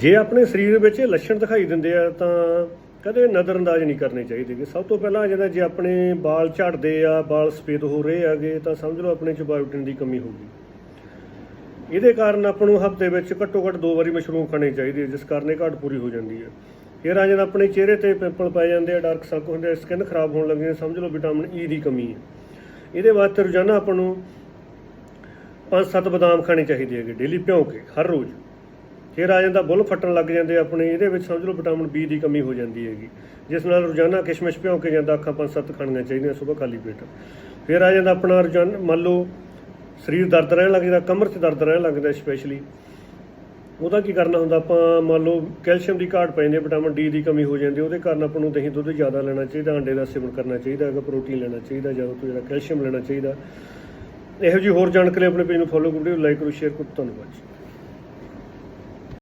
ਜੇ ਆਪਣੇ ਸਰੀਰ ਵਿੱਚ ਇਹ ਲੱਛਣ ਦਿਖਾਈ ਦਿੰਦੇ ਆ ਤਾਂ ਕਦੇ ਨਜ਼ਰਅੰਦਾਜ਼ ਨਹੀਂ ਕਰਨੇ ਚਾਹੀਦੇ ਗੇ। ਸਭ ਤੋਂ ਪਹਿਲਾਂ ਜਿਹੜਾ ਜੇ ਆਪਣੇ ਵਾਲ ਝੜਦੇ ਆ ਵਾਲ ਸਫੇਦ ਹੋ ਰਹੇ ਆਗੇ ਤਾਂ ਸਮਝ ਲਓ ਆਪਣੇ ਚ ਬਾਇਓਟਿਨ ਦੀ ਕਮੀ ਹੋ ਗਈ। ਇਹਦੇ ਕਾਰਨ ਆਪਾਂ ਨੂੰ ਹਫ਼ਤੇ ਵਿੱਚ ਘੱਟੋ ਘੱਟ ਦੋ ਵਾਰੀ ਮਸ਼ਰੂਮ ਖਾਣੇ ਚਾਹੀਦੇ ਆ, ਜਿਸ ਕਾਰਨ ਇਹ ਘਾਟ ਪੂਰੀ ਹੋ ਜਾਂਦੀ ਹੈ ਫਿਰ ਆ ਜਾਂਦਾ ਆਪਣੇ ਚਿਹਰੇ ਤੇ ਪਿੰਪਲ ਪੈ ਜਾਂਦੇ ਆ ਡਾਰਕ ਸਰਕਲ ਹੁੰਦੇ ਆ ਸਕਿਨ ਖਰਾਬ ਹੋਣ ਲੱਗ ਸਮਝ ਲਓ ਵਿਟਾਮਿਨ ਈ ਦੀ ਕਮੀ ਹੈ ਇਹਦੇ ਵਾਸਤੇ ਰੋਜ਼ਾਨਾ ਆਪਾਂ ਨੂੰ ਪੰਜ ਸੱਤ ਬਦਾਮ ਖਾਣੇ ਚਾਹੀਦੇ ਹੈਗੇ ਡੇਲੀ ਭਿਉਂ ਕੇ ਹਰ ਰੋਜ਼। ਫਿਰ ਆ ਜਾਂਦਾ, ਬੁੱਲ ਫੱਟਣ ਲੱਗ ਜਾਂਦੇ ਆ ਆਪਣੇ, ਇਹਦੇ ਵਿੱਚ ਸਮਝ ਲਓ ਵਿਟਾਮਿਨ ਬੀ ਦੀ ਕਮੀ ਹੋ ਜਾਂਦੀ ਹੈਗੀ। ਜਿਸ ਨਾਲ ਰੋਜ਼ਾਨਾ ਕਿਸ਼ਮਿਸ਼ ਭਿਓ ਕੇ ਜਾਂਦਾ, ਅੱਖਾਂ ਪੰਜ ਸੱਤ ਖਾਣੀਆਂ ਚਾਹੀਦੀਆਂ ਸਵੇਰ ਖਾਲੀ ਪੇਟ। ਫਿਰ ਆ ਜਾਂਦਾ ਆਪਣਾ ਰੋਜ਼ਾਨਾ, ਮੰਨ ਲਓ ਸਰੀਰ ਦਰਦ ਰਹਿਣ ਲੱਗ ਜਾਂਦਾ, ਕਮਰ 'ਚ ਦਰਦ ਰਹਿਣ ਲੱਗਦਾ ਸਪੈਸ਼ਲੀ ਉਹਦਾ ਕੀ ਕਰਨਾ ਹੁੰਦਾ, ਆਪਾਂ ਮੰਨ ਲਓ ਕੈਲਸ਼ੀਅਮ ਦੀ ਘਾਟ ਪੈ ਹੈ, ਵਿਟਾਮਿਨ ਡੀ ਦੀ ਕਮੀ ਹੋ ਜਾਂਦੀ ਉਹਦੇ ਕਾਰਨ ਆਪਾਂ ਨੂੰ ਦਹੀਂ ਦੁੱਧ ਜ਼ਿਆਦਾ ਲੈਣਾ ਚਾਹੀਦਾ, ਅੰਡੇ ਦਾ ਸੇਵਨ ਕਰਨਾ ਚਾਹੀਦਾ ਹੈਗਾ, ਪ੍ਰੋਟੀਨ ਲੈਣਾ ਚਾਹੀਦਾ ਜ਼ਿਆਦਾ ਤੋਂ ਜ਼ਿਆਦਾ ਕੈਲਸ਼ੀਅਮ ਲੈਣਾ ਚਾਹੀਦਾ। ਇਹੋ ਜਿਹੀ ਹੋਰ ਜਾਣਕਾਰੀ ਆਪਣੇ ਪੇਜ ਨੂੰ ਫੋਲੋ ਕਰੋ ਲਾਈਕ ਕਰੋ ਸ਼ੇਅਰ ਕਰੋ ਧੰਨਵਾਦ ਜੀ।